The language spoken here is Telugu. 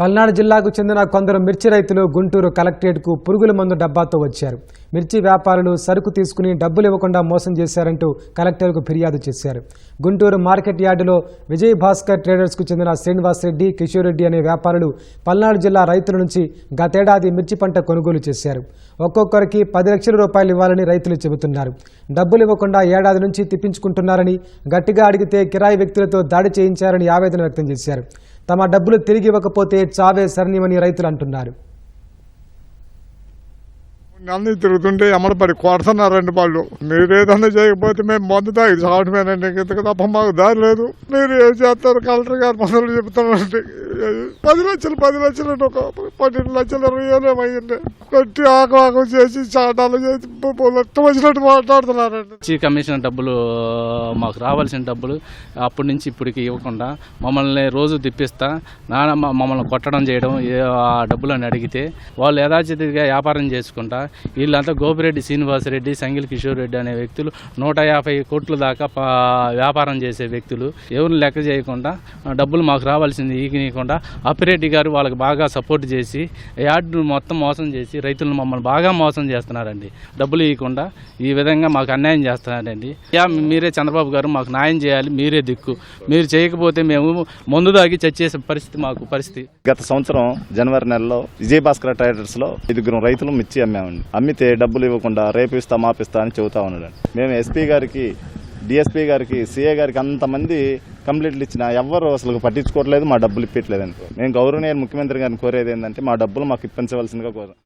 పల్నాడు జిల్లాకు చెందిన కొందరు మిర్చి రైతులు గుంటూరు కలెక్టరేట్కు పురుగుల మందు డబ్బాతో వచ్చారు. మిర్చి వ్యాపారులు సరుకు తీసుకుని డబ్బులు ఇవ్వకుండా మోసం చేశారంటూ కలెక్టర్కు ఫిర్యాదు చేశారు. గుంటూరు మార్కెట్ యార్డులో విజయ్ భాస్కర్ ట్రేడర్స్కు చెందిన శ్రీనివాస్ రెడ్డి కిషోర్ రెడ్డి అనే వ్యాపారులు పల్నాడు జిల్లా రైతుల నుంచి గతేడాది మిర్చి పంట కొనుగోలు చేశారు. ఒక్కొక్కరికి పది లక్షల రూపాయలు ఇవ్వాలని రైతులు చెబుతున్నారు. డబ్బులు ఇవ్వకుండా ఏడాది నుంచి తిప్పించుకుంటున్నారని గట్టిగా అడిగితే కిరాయి వ్యక్తులతో దాడి చేయించారని ఆవేదన వ్యక్తం చేశారు. తమ డబ్బులు తిరిగి ఇవ్వకపోతే చావే సరణ్యమని రైతులు అంటున్నారు. అన్ని తిరుగుతుంటే ఎమ్మడపడి కొడుతున్నారండి వాళ్ళు మీరు ఏదన్నా చేయకపోతే మేము మందు తాగి చావటమేనండి. ఇంతకు తప్ప మాకు దారి లేదు. మీరు ఏం చేస్తారు? కలెక్టర్ గారు మందులు చెప్తున్నారండి పది లక్షలు పది లక్షలు ఒక పన్నెండు లక్షలు ఇరవై వేలు ఏమయ్యింది? కొట్టి ఆకు చేసి చాటాలు చేసి వచ్చినట్టు మాట్లాడుతున్నారండి. వచ్చి కమిషన్ డబ్బులు మాకు రావాల్సిన డబ్బులు అప్పటి నుంచి ఇప్పటికి ఇవ్వకుండా మమ్మల్ని రోజు తిప్పిస్తా నాన్న మ- మమ్మల్ని కొట్టడం చేయడం ఆ డబ్బులని అడిగితే వాళ్ళు యథాచితిగా వ్యాపారం చేసుకుంటా వీళ్ళంతా గోపిరెడ్డి శ్రీనివాసరెడ్డి సంగిల్ కిషోర్ రెడ్డి అనే వ్యక్తులు నూట యాభై కోట్ల దాకా వ్యాపారం చేసే వ్యక్తులు ఎవరిని లెక్క చేయకుండా డబ్బులు మాకు రావాల్సింది ఈగనీయకుండా అప్పిరెడ్డి గారు వాళ్ళకి బాగా సపోర్ట్ చేసి యార్డు మొత్తం మోసం చేసి రైతులను మమ్మల్ని బాగా మోసం చేస్తున్నారండి. డబ్బులు ఇవ్వకుండా ఈ విధంగా మాకు అన్యాయం చేస్తున్నారండి. యా మీరే చంద్రబాబు గారు మాకు న్యాయం చేయాలి మీరే దిక్కు. మీరు చేయకపోతే మేము మందు దాగి చచ్చేసే పరిస్థితి మాకు పరిస్థితి. గత సంవత్సరం జనవరి నెలలో విజయభాస్కర్ భాస్కర్ ట్రేడర్స్లో ఐదుగురు రైతులు మిర్చి అమ్మామండి. అమ్మితే డబ్బులు ఇవ్వకుండా రేపు ఇస్తా మాపిస్తా అని చెబుతా ఉన్నాడు మేము ఎస్పీ గారికి డిఎస్పీ గారికి సీఏ గారికి అంతమంది కంప్లీట్లు ఇచ్చిన ఎవ్వరు అసలు పట్టించుకోవట్లేదు మా డబ్బులు ఇప్పట్లేదని మేము గౌరవనీయ ముఖ్యమంత్రి గారిని కోరేది ఏంటంటే మా డబ్బులు మాకు ఇప్పించవలసిందిగా కోరాం.